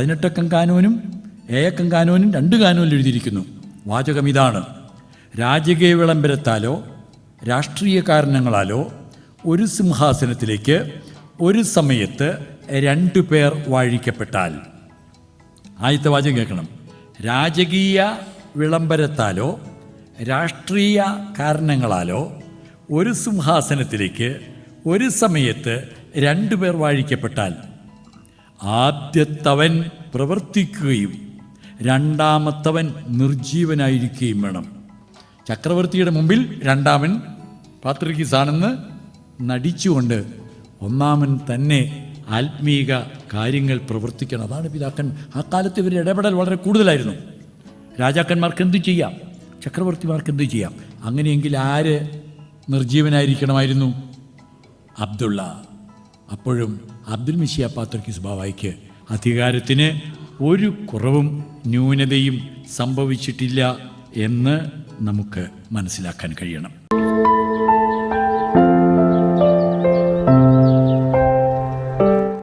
പതിനെട്ടക്കം കാനൂനും ഏഴക്കം കാനൂനും രണ്ട് കാനൂനിൽ എഴുതിയിരിക്കുന്നു. വാചകം ഇതാണ്. രാജകീയ വിളംബരത്താലോ രാഷ്ട്രീയ കാരണങ്ങളാലോ ഒരു സിംഹാസനത്തിലേക്ക് ഒരു സമയത്ത് രണ്ടു പേർ വാഴിക്കപ്പെട്ടാൽ. ആദ്യത്തെ വാചകം കേൾക്കണം. രാജകീയ വിളംബരത്താലോ രാഷ്ട്രീയ കാരണങ്ങളാലോ ഒരു സിംഹാസനത്തിലേക്ക് ഒരു സമയത്ത് രണ്ടു പേർ വാഴിക്കപ്പെട്ടാൽ. ആദ്യത്തവൻ പ്രവർത്തിക്കുകയും രണ്ടാമത്തവൻ നിർജീവനായിരിക്കുകയും വേണം. ചക്രവർത്തിയുടെ മുമ്പിൽ രണ്ടാമൻ പാത്രികീസാണെന്ന് നടിച്ചുകൊണ്ട് ഒന്നാമൻ തന്നെ ആത്മീക കാര്യങ്ങൾ പ്രവർത്തിക്കണം. അതാണ് പിതാക്കൻ. ആ കാലത്ത് ഇവരുടെ ഇടപെടൽ വളരെ കൂടുതലായിരുന്നു. രാജാക്കന്മാർക്ക് എന്തു ചെയ്യാം? ചക്രവർത്തിമാർക്ക് എന്തു ചെയ്യാം? അങ്ങനെയെങ്കിൽ ആര് നിർജീവനായിരിക്കണമായിരുന്നു? അബ്ദുള്ള. അപ്പോഴും അബ്ദുൽ മിഷിയ പാത്രക്കിസ് ബാവായിക്ക് അധികാരത്തിന് ഒരു കുറവും ന്യൂനതയും സംഭവിച്ചിട്ടില്ല എന്ന് നമുക്ക് മനസ്സിലാക്കാൻ കഴിയണം.